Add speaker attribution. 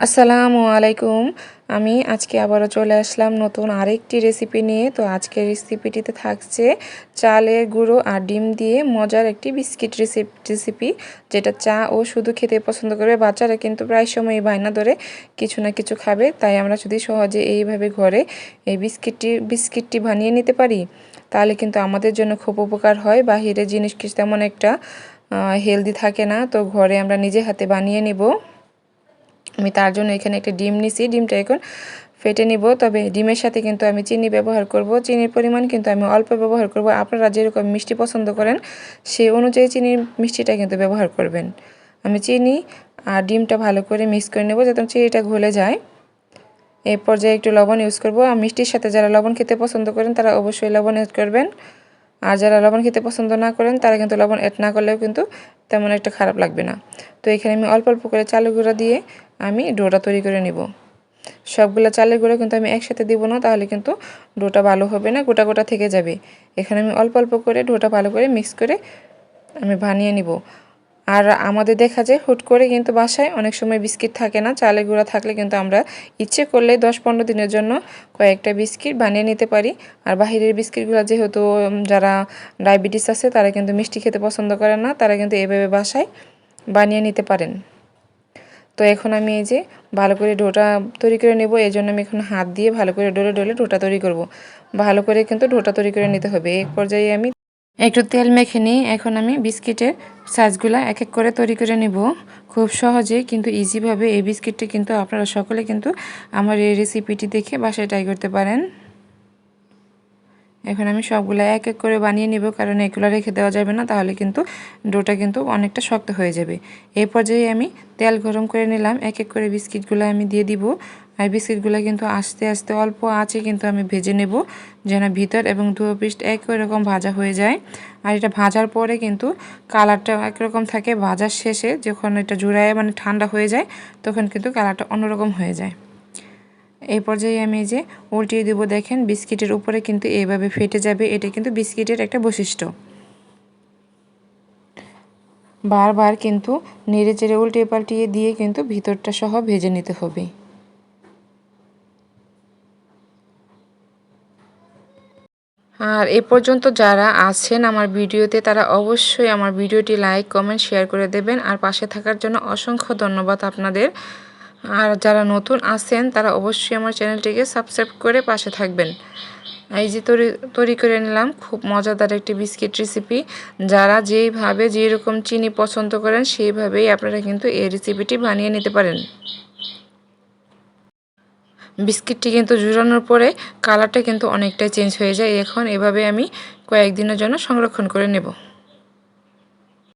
Speaker 1: আসসালামু আলাইকুম। আমি আজকে আবারও চলে আসলাম নতুন আরেকটি রেসিপি নিয়ে। তো আজকের রেসিপিটিতে থাকছে চালের গুঁড়ো আর ডিম দিয়ে মজার একটি বিস্কিট রেসিপি যেটা চা ও শুধু খেতে পছন্দ করবে। বাচ্চারা কিন্তু প্রায় সময় বায়না ধরে কিছু না কিছু খাবে। তাই আমরা যদি সহজে এইভাবে ঘরে এই বিস্কিটটি বিস্কিটটি বানিয়ে নিতে পারি, তাহলে কিন্তু আমাদের জন্য খুব উপকার হয়। বাহিরের জিনিস কিছু তেমন একটা হেলদি থাকে না। তো ঘরে আমরা নিজে হাতে বানিয়ে নেব। আমি তার জন্য এখানে একটা ডিম নিছি। ডিমটা এখন ফেটে নিব, তবে ডিমের সাথে কিন্তু আমি চিনি ব্যবহার করব। চিনির পরিমাণ কিন্তু আমি অল্প ব্যবহার করব। আপনারা যেরকম মিষ্টি পছন্দ করেন সেই অনুযায়ী চিনির মিষ্টিটা কিন্তু ব্যবহার করবেন। আমি চিনি আর ডিমটা ভালো করে মিক্স করে নেব যাতে চিনিটা ঘুলে যায়। এই পর্যায়ে একটু লবণ ইউজ করব। আর মিষ্টির সাথে যারা লবণ খেতে পছন্দ করেন, তারা অবশ্যই লবণ ইউজ করবেন। আর যারা লবণ খেতে পছন্দ না করেন, তারা কিন্তু লবণ এড না করলেও কিন্তু তেমন একটা খারাপ লাগবে না। তো এখানে আমি অল্প অল্প করে চালু গুঁড়া দিয়ে আমি ডোটা তৈরি করে নিব। সবগুলো চালের গুঁড়ো কিন্তু আমি একসাথে দিব না, তাহলে কিন্তু ডোটা ভালো হবে না, গোটা গোটা থেকে যাবে। এখানে আমি অল্প অল্প করে ডোটা ভালো করে মিক্স করে আমি বানিয়ে নিব। আর আমাদের দেখা যায় হুট করে কিন্তু বাসায় অনেক সময় বিস্কিট থাকে না, চালের গুঁড়া থাকলে কিন্তু আমরা ইচ্ছে করলে দশ পনেরো দিনের জন্য কয়েকটা বিস্কিট বানিয়ে নিতে পারি। আর বাহিরের বিস্কিটগুলো যেহেতু যারা ডায়াবেটিস আছে, তারা কিন্তু মিষ্টি খেতে পছন্দ করে না, তারা কিন্তু এভাবে বাসায় বানিয়ে নিতে পারেন। তো এখন আমি এই যে ভালো করে ডোটা তৈরি করে নেব এই জন্য আমি এখন হাত দিয়ে ভালো করে ডলে ডলে ডোটা তৈরি করব। ভালো করে কিন্তু ডোটা তৈরি করে নিতে হবে। এক পর্যায়ে আমি একটু তেল মেখে নিই এখন আমি বিস্কিটের সাইজগুলো এক এক করে তৈরি করে নিব। খুব সহজে কিন্তু ইজিভাবে এই বিস্কিটটি কিন্তু আপনারা সকলে কিন্তু আমার এই রেসিপিটি দেখে বাসায় ট্রাই করতে পারেন। এখন আমি সবগুলো এক এক করে বানিয়ে নিব, কারণ এগুলো রেখে দেওয়া যাবে না, তাহলে কিন্তু ডোটা কিন্তু অনেকটা শক্ত হয়ে যাবে। এই পর্যায়ে আমি তেল গরম করে নিলাম, এক এক করে বিস্কিটগুলো আমি দিয়ে দিব। আর বিস্কিটগুলো কিন্তু আস্তে আস্তে অল্প আছে কিন্তু আমি ভেজে নেব, যেন ভিতর এবং দু পিস একই রকম ভাজা হয়ে যায়। আর এটা ভাজার পরে কিন্তু কালারটা একরকম থাকে, ভাজার শেষে যখন এটা জুড়ায় মানে ঠান্ডা হয়ে যায়, তখন কিন্তু কালারটা অন্যরকম হয়ে যায়। এই পর্যায়ে আমি যে উল্টিয়ে দেব, দেখেন বিস্কিটের উপরে কিন্তু এইভাবে ফেটে যাবে। এটা কিন্তু বিস্কিটের একটা বৈশিষ্ট্য। বারবার কিন্তু নেড়ে চেড়ে উল্টিয়ে পাল্টিয়ে দিয়ে কিন্তু ভিতরটা সহ ভেজে নিতে হবে। আর এ পর্যন্ত যারা আছেন আমার ভিডিওতে, তারা অবশ্যই আমার ভিডিওটি লাইক, কমেন্ট, শেয়ার করে দেবেন। আর পাশে থাকার জন্য অসংখ্য ধন্যবাদ আপনাদের। আর যারা নতুন আসেন তারা অবশ্যই আমার চ্যানেলটিকে সাবস্ক্রাইব করে পাশে থাকবেন। এই যে তৈরি তৈরি করে নিলাম খুব মজাদার একটি বিস্কিট রেসিপি। যারা যেইভাবে যেরকম চিনি পছন্দ করেন, সেইভাবেই আপনারা কিন্তু এই রেসিপিটি বানিয়ে নিতে পারেন। বিস্কিটটি কিন্তু জুড়ানোর পরে কালারটা কিন্তু অনেকটাই চেঞ্জ হয়ে যায়। এখন এভাবে আমি কয়েকদিনের জন্য সংরক্ষণ করে নেব।